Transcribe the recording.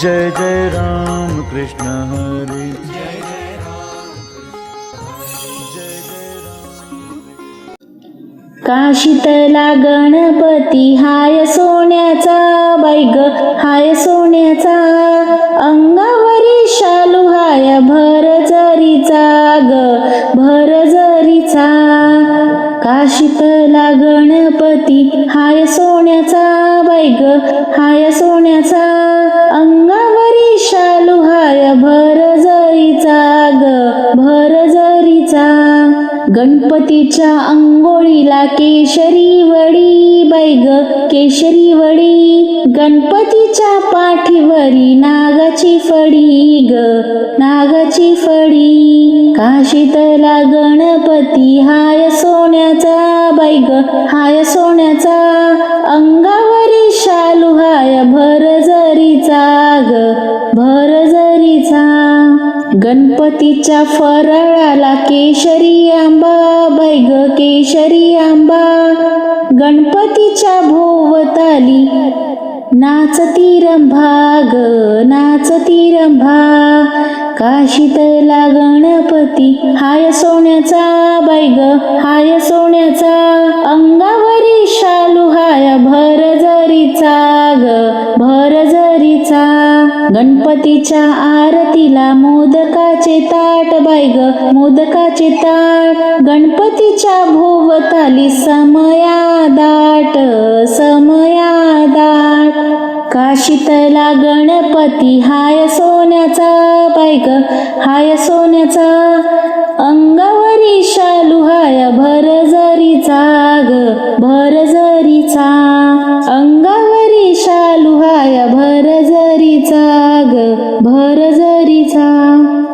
जय जय राम कृष्ण हरे। काशीतला गणपती हाय सोन्याचा बैग हाय सोन्याचा अंगावरी शालू हाय भर जरीचा ग भर जरीचा काशीतला गणपती हाय सोन्याचा बैग हाय सोन्याचा अंगावरी शालू हाय भर जरीचा ग भर जरीचा. गणपतीच्या अंगोळीला केशरी वडी ग केशरी वडी. गणपतीच्या पाठीवरी नागाची फडी ग. नागाची फडी. काशीतला गणपती हाय सोन्याचा बैग हाय सोन्याचा अंगावरी शालू हाय भर जरीचा ग. भर जरीचा गणपतीच्या फराळाला केशरी आंबा बैग केशरी आंबा गणपतीच्या भोवताली नाचती रंभा ग नाचती रंभा काशीतला गणपती हाय सोन्याचा बैग हाय सोन्याचा. अंगावरी शालू हाय भर जरीचा ग. गणपतीच्या आरतीला मोदकाचे ताट बायग मोदकाचे ताट. गणपतीच्या भोवताली समया दाट समया दाट. काशीतला गणपती हाय सोन्याचा बायग हाय सोन्याचा. अंगावरी शालू हाय भर जरीचा ग भर जरीचा. अंगावरी शालू हाय भर जरीचा ग भर जरीचा.